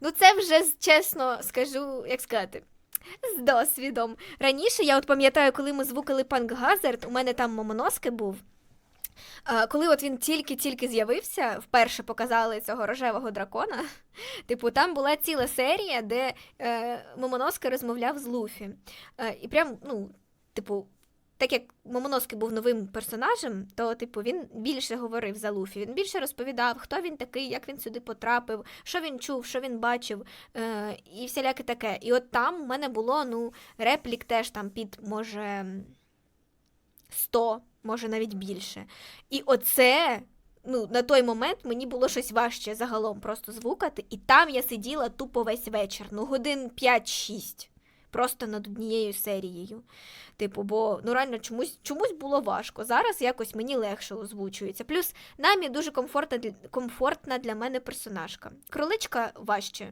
Ну, це вже чесно скажу, як сказати. З досвідом. Раніше я от пам'ятаю, коли ми звукали Панк Газард, у мене там Момоноски був. Коли от він тільки-тільки з'явився, вперше показали цього рожевого дракона. Типу, там була ціла серія, де е, Момоноски розмовляв з Луфі. Е, і прям, ну, типу, так як Момоноски був новим персонажем, то, типу, він більше говорив за Луфі. Він більше розповідав, хто він такий, як він сюди потрапив, що він чув, що він бачив, е, і всіляке таке. І от там у мене було, ну, реплік теж там під, може, 100, може навіть більше. І оце. Ну, на той момент мені було щось важче загалом просто звукати, і там я сиділа тупо весь вечір, ну годин 5-6, просто над однією серією. Типу, бо ну реально чомусь, чомусь було важко. Зараз якось мені легше озвучується. Плюс намі дуже комфортна, комфортна для мене персонажка. Кроличка важче.